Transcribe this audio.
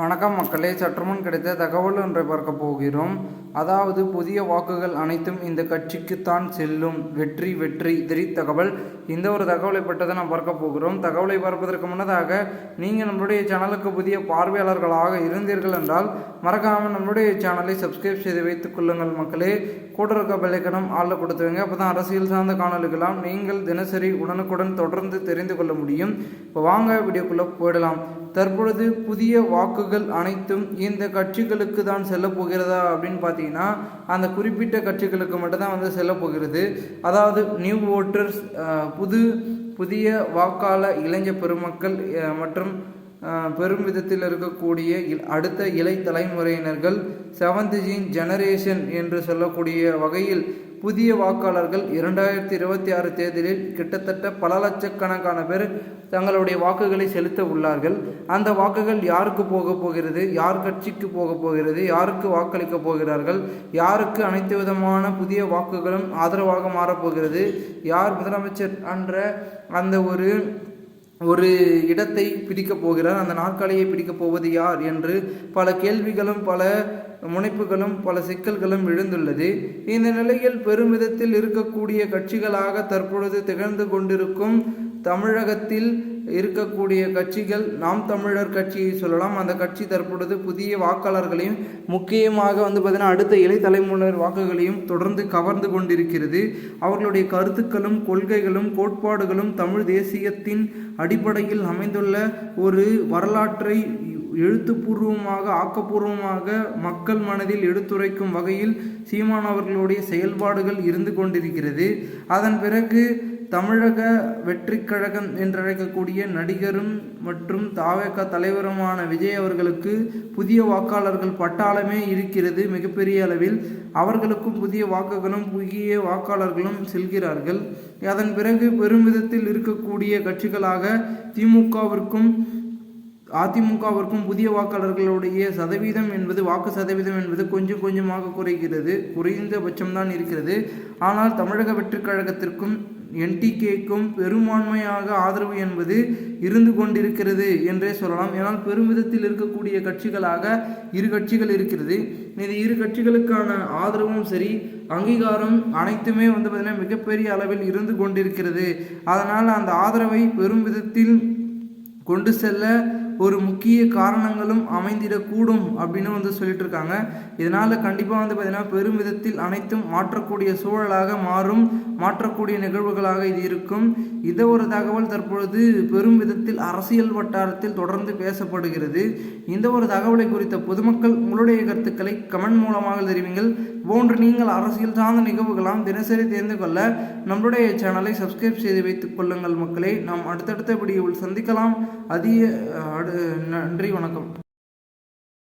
வணக்கம் மக்களே சற்றுமுன் கிடைத்த தகவல் ஒன்றை பார்க்க போகிறோம். அதாவது புதிய வாக்குகள் அனைத்தும் இந்த கட்சிக்குத்தான் செல்லும். வெற்றி வெற்றி திரி தகவல். இந்த ஒரு தகவலை பற்றி நாம் பார்க்க போகிறோம். தகவலை பார்ப்பதற்கு முன்னதாக நீங்கள் நம்மளுடைய சேனலுக்கு புதிய பார்வையாளர்களாக இருந்தீர்கள் என்றால் மறக்காமல் நம்மளுடைய சேனலை சப்ஸ்கிரைப் செய்து வைத்துக் கொள்ளுங்கள் மக்களே. கூட இருக்க பெல்லைக்கணம் ஆளில் கொடுத்துவங்க அப்போ தான் அரசியல் சார்ந்த காணொலிகளாம் நீங்கள் தினசரி உடனுக்குடன் தொடர்ந்து தெரிந்து கொள்ள முடியும். இப்போ வாங்க வீடியோக்குள்ளே போயிடலாம். தற்பொழுது புதிய வாக்கு வாக்குகள் அனைத்தும் இந்த கட்சிகளுக்கு தான் செல்ல போகிறதா அப்படின்னு பார்த்தீங்கன்னா அந்த குறிப்பிட்ட கட்சிகளுக்கு மட்டும்தான் வந்து செல்ல போகிறது. அதாவது நியூ ஓட்டர்ஸ் புது புதிய வாக்காள இளைஞ பெருமக்கள் அஹ், மற்றும் பெரும் விதத்தில் இருக்கக்கூடிய இல்- அடுத்த இளை தலைமுறையினர்கள் செவன்த்ஜின் ஜெனரேஷன் என்று சொல்லக்கூடிய வகையில் புதிய வாக்காளர்கள் இரண்டாயிரத்தி இருபத்தி ஆறு தேர்தலில் கிட்டத்தட்ட பல லட்சக்கணக்கான பேர் தங்களுடைய வாக்குகளை செலுத்த உள்ளார்கள். அந்த வாக்குகள் யாருக்கு போக போகிறது? யார் கட்சிக்கு போக போகிறது? யாருக்கு வாக்களிக்க போகிறார்கள்? யாருக்கு அனைத்து விதமான புதிய வாக்குகளும் ஆதரவாக மாறப்போகிறது யார் முதலமைச்சர் என்ற அந்த ஒரு ஒரு இடத்தை பிடிக்கப் போகிறார். அந்த நாற்காலியை பிடிக்கப் போவது யார் என்று பல கேள்விகளும் பல முனைப்புகளும் பல சிக்கல்களும் எழுந்துள்ளது. இந்த நிலையில் பெருமிதத்தில் இருக்கக்கூடிய கட்சிகளாக தற்பொழுது திகழ்ந்து கொண்டிருக்கும் தமிழகத்தில் இருக்கக்கூடிய கட்சிகள் நாம் தமிழர் கட்சியை சொல்லலாம் அந்த கட்சி தற்பொழுது புதிய வாக்காளர்களையும் முக்கியமாக வந்து பார்த்தீங்கன்னா அடுத்த இளை தலைமுறையினர் வாக்குகளையும் தொடர்ந்து கவர்ந்து கொண்டிருக்கிறது. அவர்களுடைய கருத்துக்களும் கொள்கைகளும் கோட்பாடுகளும் தமிழ் தேசியத்தின் அடிப்படையில் அமைந்துள்ள ஒரு வரலாற்றை எழுத்துப்பூர்வமாக ஆக்கப்பூர்வமாக மக்கள் மனதில் எடுத்துரைக்கும் வகையில் சீமான் அவர்களுடைய செயல்பாடுகள் இருந்து கொண்டிருக்கிறது. அதன் பிறகு தமிழக வெற்றிக்கழகம் என்றழைக்கக்கூடிய நடிகரும் மற்றும் தாவேக தலைவருமான விஜய் அவர்களுக்கு புதிய வாக்காளர்கள் பட்டாளமே இருக்கிறது மிகப்பெரிய அளவில். அவர்களுக்கும் புதிய வாக்குகளும் புதிய வாக்காளர்களும் செல்கிறார்கள். அதன் பிறகு பெருமிதத்தில் இருக்கக்கூடிய கட்சிகளாக திமுகவிற்கும் அதிமுகவிற்கும் புதிய வாக்காளர்களுடைய சதவீதம் என்பது வாக்கு சதவீதம் என்பது கொஞ்சம் கொஞ்சமாக குறைகிறது குறைந்த பட்சம்தான் இருக்கிறது. ஆனால் தமிழக வெற்றிக் கழகத்திற்கும் என்டிகேக்கும் பெரும்பான்மையாக ஆதரவு என்பது இருந்து கொண்டிருக்கிறது என்றே சொல்லலாம். ஏன்னால் பெருமிதத்தில் இருக்கக்கூடிய கட்சிகளாக இரு கட்சிகள் இருக்கிறது. இது இரு கட்சிகளுக்கான ஆதரவும் சரி அங்கீகாரம் அனைத்துமே வந்து பார்த்திங்கன்னா மிகப்பெரிய அளவில் இருந்து கொண்டிருக்கிறது. அதனால் அந்த ஆதரவை பெரும் விதத்தில் கொண்டு செல்ல ஒரு முக்கிய காரணங்களும் அமைந்திடக்கூடும் அப்படின்னு வந்து சொல்லிட்டு இருக்காங்க இதனால் கண்டிப்பாக வந்து பார்த்திங்கன்னா பெரும் விதத்தில் அனைத்தும் மாற்றக்கூடிய சூழலாக மாறும். மாற்றக்கூடிய நிகழ்வுகளாக இது இருக்கும். இதை ஒரு தகவல் தற்பொழுது பெரும் விதத்தில் அரசியல் வட்டாரத்தில் தொடர்ந்து பேசப்படுகிறது. இந்த ஒரு தகவலை குறித்த பொதுமக்கள் உங்களுடைய கருத்துக்களை கமெண்ட் மூலமாக தெரிவிங்கள். போன்று நீங்கள் அரசியல் சார்ந்த நிகழ்வுகளாம் தினசரி தெரிந்து கொள்ள நம்மளுடைய சேனலை சப்ஸ்கிரைப் செய்து வைத்துக் கொள்ளுங்கள் மக்களே. நாம் அடுத்தடுத்த வீடியோவில் சந்திக்கலாம். அதிக அடு நன்றி வணக்கம்.